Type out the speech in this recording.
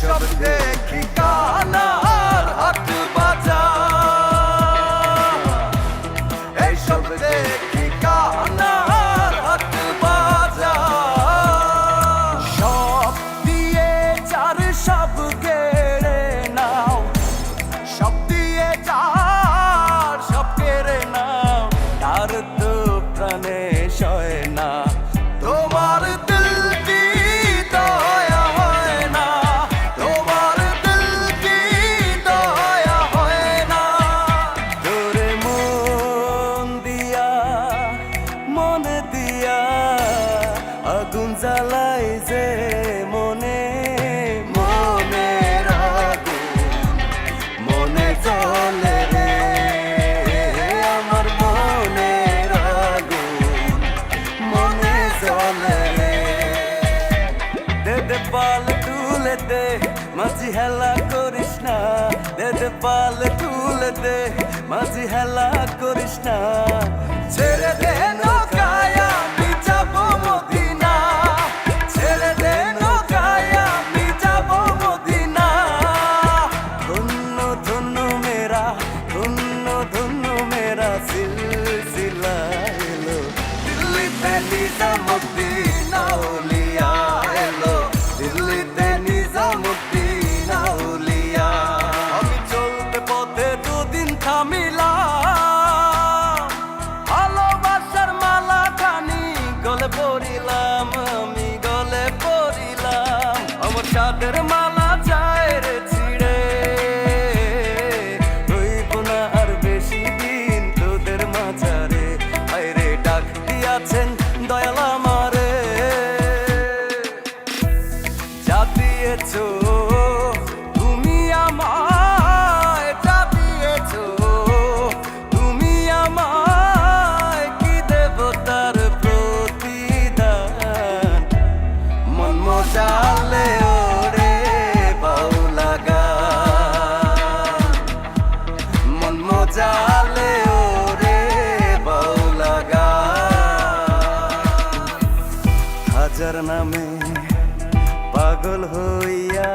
সব দেখি কানার হাত বাজা? এইসব দেখি কানার হাত বাজা? সব দিয়ে চার সব কেড়ে নাও। সব দিয়ে চার সব কেড়ে নাও। তার তো প্রাণে দে পাল তুলে দে, মাঝি হেলা করিস না। দে পাল তুলে দে, মাঝি হেলা করিস না। যার নামে পাগল হইয়া